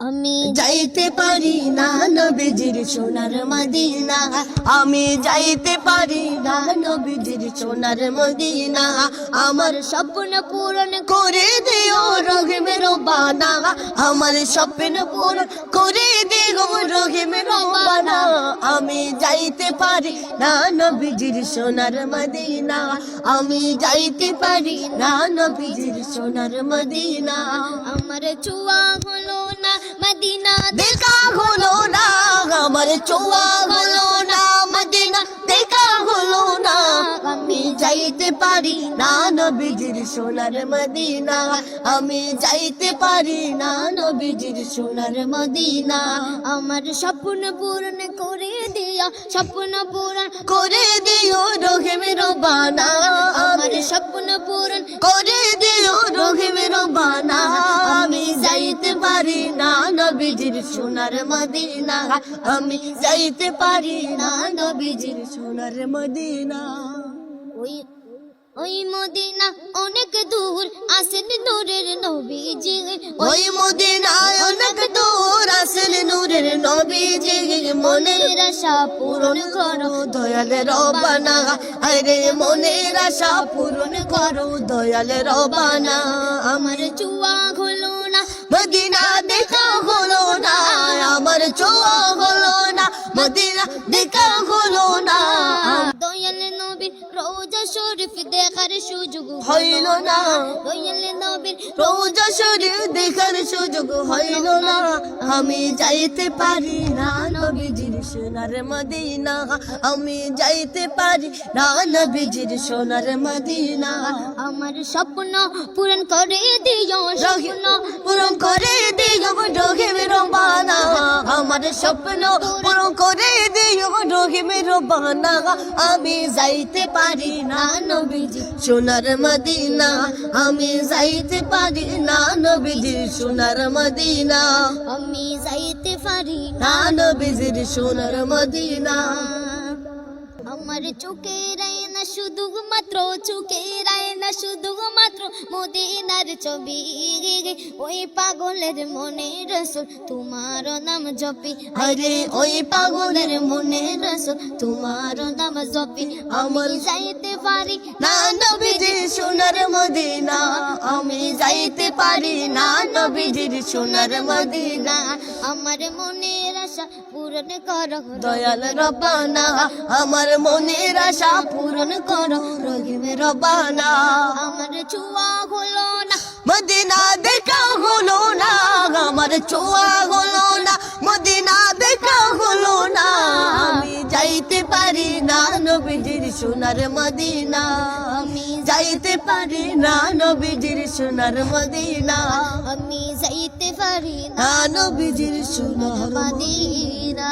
আমি যাইতে পারি না নবীজির সোনার মদিনা। আমি যাইতে পারি না নবীজির সোনার মদিনা। আমার স্বপ্ন পূরণ করে দিও রোগে মেরো বানা আমার স্বপ্ন পূরণ করে দিও রহিমের বানা আমি যাইতে পারি না নবীজির সোনার মদিনা। আমি যাইতে পারি না নবীজির সোনার মদিনা। আমার চুয়া হলো না মদিনা। দেখা হলো না আমার চুয়া হলো না। যাইতে পারি না নবীজির সোনার মদিনা। আমি যাইতে পারি না নবীজির সোনার মদিনা। আমার স্বপ্ন পূরণ করে দিয়া, স্বপ্ন পূরণ করে দিও রহিমের বানা আমার স্বপ্ন পূরণ করে দিও রহিমের বানা আমি যাইতে পারি না নবীজির সোনার মদিনা। আমি যাইতে পারি না নবীজির সোনার মদিনা। ওই ওই মদিনা অনেক দূর আসেন নূরের নবীজি। ওই মদিনায় অনেক দূর আসেন নূরের নবীজি। মনের আশা পূরণ করো দয়াল রবানা। আরে মনের আশা পূরণ করো দয়াল রবানা। আমার চুয়া হলো না মদিনা দেখা হলো না আমার চোয়া হলো না মদিনা দেখা হলো না। শরীফ দেখার সুযোগ হইল না। দয়াল নবীর রোজা শরীর দেখার সুযোগ হইল না। আমি যাইতে পারি না নবীজির সোনার মদিনা। আমি যাইতে পারি না নবীজির সোনার মদিনা। আমার স্বপ্ন পূরণ করে দিও স্বপ্ন পূরণ করে দিও রহিমের বানা আমার স্বপ্ন পূরণ করে দিও রহিমের বানা আমি যাইতে পারি না নবীজি। সোনার মদিনা আমি যাইতে পারি না নবীজি। সোনার মদিনা আমি যাইতে পারি না নবীজির সোনার মদিনা। আমার চোখের না শুধু মাত্র চোখের না শুধু মাত্র মদিনার ছবি ওই পাগলের মনে রসুল তোমার নাম জপি আরে ওই পাগলের মনে রসুল তোমার নাম জপি আমি আমার যাইতে পারি না নবীজির সোনার মদিনা আমি যাইতে পারি না নবীজির সোনার মদিনা আমার মনের আশা পূরণ করো দয়াল রবানা আমার মনের আশা পূরণ করো রহিম রবানা। আমার চুয়া হলো না। মদিনা দেখা হলো না আমার চোয়া সোনার মদিনা আমি যাইতে পারি না নবীজির সোনার মদিনা। আমি যাইতে পারি না না নবীজির সোনার মদিনা।